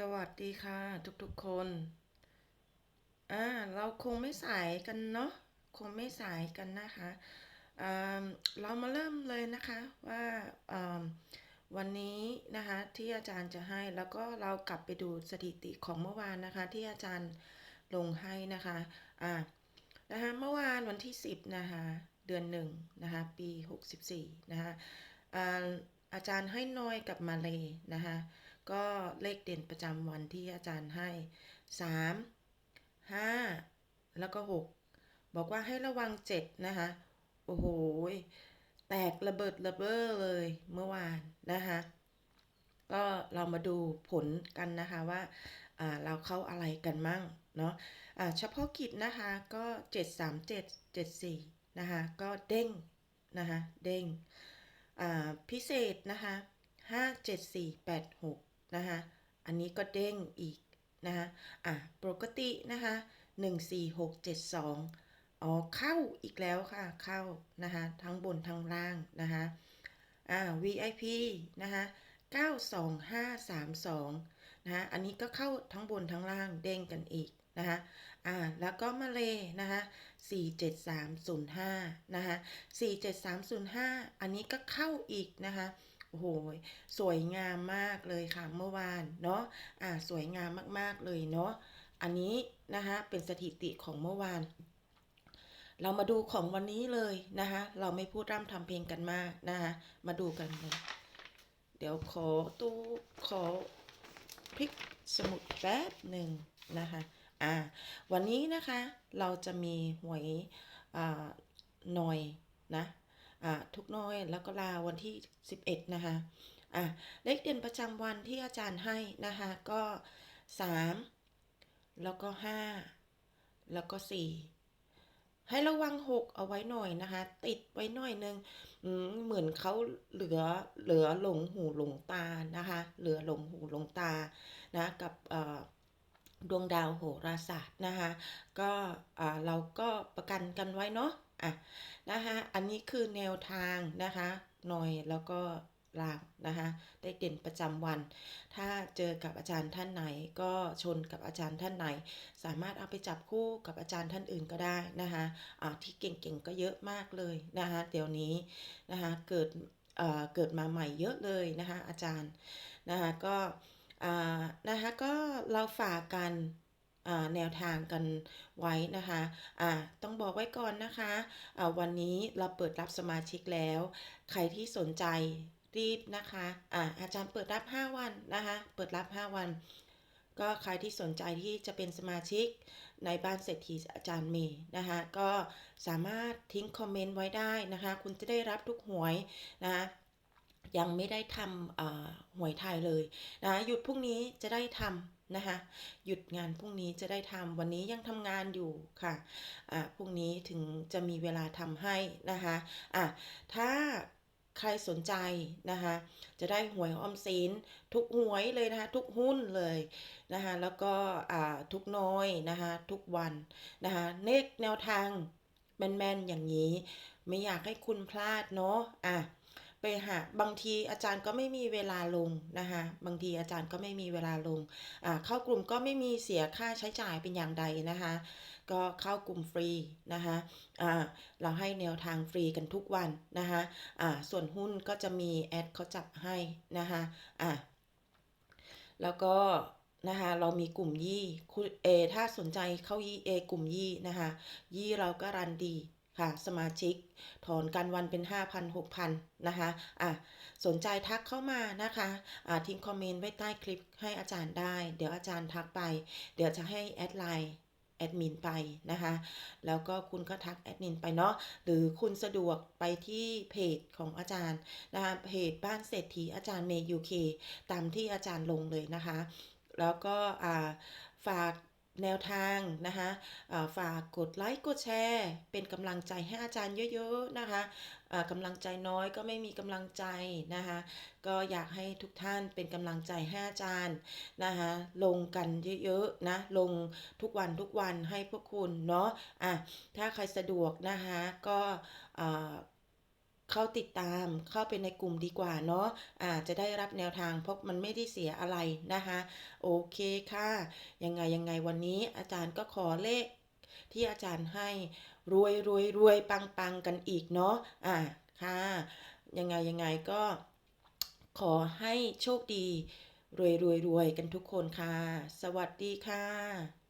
สวัสดีค่ะ ทุกๆคน อ่า เราคงไม่สายกันเนาะ คงไม่สายกันนะคะอ่าเรามาเริ่มเลยนะคะว่าอ่าวันนี้นะคะที่อาจารย์จะให้แล้วก็เรากลับไปดูสถิติของเมื่อวานนะคะ ที่อาจารย์ลงให้นะคะอ่านะคะเมื่อวานวันที่ 10นะคะเดือนหนึ่งนะคะปี 64นะคะอ่าอาจารย์ให้นอยกับมาเลยนะคะ ก็เลขเด่นประจำวันที่อาจารย์ให้ 3 5 แล้วก็ 6 บอกว่าให้ระวัง 7 นะคะ โอ้โห แตกระเบิดระเบ้อเลยเมื่อวานนะคะ ก็เรามาดูผลกันนะคะว่าาเราเข้าอะไรกันมั่งเนาะอ่าเฉพาะกิจนะคะก็ 737 74 นะคะ ก็เด้งนะคะ เด้งพิเศษนะคะ 57486 นะคะอันนี้ก็เด้งอีกนะคะอะปกตินะคะ14672อ๋อเข้าอีกแล้วค่ะเข้านะคะทั้งบนทั้งล่างนะคะอ่า VIP นะคะ92532นะคะอันนี้ก็เข้าทั้งบนทั้งล่างเด้งกันอีกนะคะอ่าแล้วก็มาเลนะคะ47305นะคะ47305 อันนี้ก็เข้าอีกนะคะ โอ้โหสวยงามมากเลยค่ะเมื่อวานเนาะอ่าสวยงามมากๆเลยเนาะอันนี้นะคะเป็นสถิติของเมื่อวาน เรามาดูของวันนี้เลยนะคะเราไม่พูดร่ำทำเพลงกันมากนะคะมาดูกันเลยเดี๋ยวขอตู้ขอพลิกสมุดแป๊บหนึ่งนะคะอ่าวันนี้นะคะเราจะมีหวยอ่าหน่อยนะ ทุกน้อยแล้วก็ลาวันที่ 11 นะคะอะเลขเด่นประจำวันที่อาจารย์ให้นะคะก็ 3 แล้วก็ 5 แล้วก็ 4 ให้ระวัง 6 เอาไว้หน่อยนะคะ ติดไว้หน่อยนึงเหมือนเขาเหลือเหลือหลงหูหลงตานะคะ เหลือหลงหูหลงตานะกับเอ่อ ดวงดาวโหราศาสตร์นะคะก็อ่าเราก็ประกันกันไว้เนาะอะนะคะอันนี้คือแนวทางนะคะหน่อยแล้วก็ลางนะคะได้เด่นประจำวัน ถ้าเจอกับอาจารย์ท่านไหน ก็ชนกับอาจารย์ท่านไหน สามารถเอาไปจับคู่กับอาจารย์ท่านอื่นก็ได้นะคะอ่าที่เก่งๆก็เยอะมากเลยนะคะเดี๋ยวนี้นะคะเกิดเอ่อเกิดมาใหม่เยอะเลยนะคะอาจารย์นะคะก็ นะคะก็เราฝากกันแนวทางกันไว้นะคะอ่าต้องบอกไว้ก่อนนะคะอ่าวันนี้เราเปิดรับสมาชิกแล้ว ใครที่สนใจรีบนะคะอ่าอาจารย์เปิดรับ 5 วันนะคะ เปิดรับ 5 วัน ก็ใครที่สนใจที่จะเป็นสมาชิกในบ้านเศรษฐีอาจารย์เมย์นะคะ ก็สามารถทิ้งคอมเมนต์ไว้ได้นะคะ คุณจะได้รับทุกหวยนะคะ ยังไม่ได้ทำหวยไทยเลยนะหยุดพรุ่งนี้จะได้ทำนะคะหยุดงานพรุ่งนี้จะได้ทำวันนี้ยังทำงานอยู่ค่ะอ่าพรุ่งนี้ถึงจะมีเวลาทำให้นะคะอะถ้าใครสนใจนะคะจะได้หวยออมสินทุกหวยเลยนะคะทุกหุ้นเลยนะคะแล้วก็อ่าทุกน้อยนะคะทุกวันนะคะเนกแนวทางแมนๆอย่างนี้ ไม่อยากให้คุณพลาดเนาะอะ ไปหาบางทีอาจารย์ก็ไม่มีเวลาลงนะคะบางทีอาจารย์ก็ไม่มีเวลาลงอ่าเข้ากลุ่มก็ไม่มีเสียค่าใช้จ่ายเป็นอย่างใดนะคะก็เข้ากลุ่มฟรีนะคะอ่าเราให้แนวทางฟรีกันทุกวันนะคะอ่าส่วนหุ้นก็จะมีแอดเขาจับให้นะคะอ่าแล้วก็นะคะเรามีกลุ่มยี่เอถ้าสนใจเข้ายี่เอกลุ่มยี่นะคะยี่เราก็รันดี ค่ะสมาชิก ถอนกันวันเป็น 5,000 6,000นะคะอะสนใจทักเข้ามานะคะอ่าทิ้งคอมเมนต์ไว้ใต้คลิปให้อาจารย์ได้ เดี๋ยวอาจารย์ทักไป เดี๋ยวจะให้แอดไลน์แอดมินไปนะคะ แล้วก็คุณก็ทักแอดมินไปเนาะ หรือคุณสะดวกไปที่เพจของอาจารย์นะคะ เพจบ้านเศรษฐีอาจารย์เมย์ยูเคตามที่อาจารย์ลงเลยนะคะ แล้วก็อ่าฝาก แนวทางนะคะาฝากกดไลค์กดแชร์ เป็นกำลังใจให้อาจารย์เยอะๆนะคะกำลังใจน้อยก็ไม่มีกำลังใจนะคะก็อยากให้ทุกท่านเป็นกำลังใจให้อาจารย์นะคะลงกันเยอะๆนะลงทุกวันทุกวันให้พวกคุณเนาะอะถ้าใครสะดวกนะคะก็อ่า เข้าติดตามเข้าไปในกลุ่มดีกว่าเนาะอาจจะได้รับแนวทางเพราะมันไม่ได้เสียอะไรนะคะ โอเคค่ะ ยังไงยังไงวันนี้อาจารย์ก็ขอเลขที่อาจารย์ให้รวยรวยรวยปังปังกันอีกเนาะอ่าค่ะ ยังไงยังไงก็ขอให้โชคดี รวยรวยรวยกันทุกคนค่ะ สวัสดีค่ะ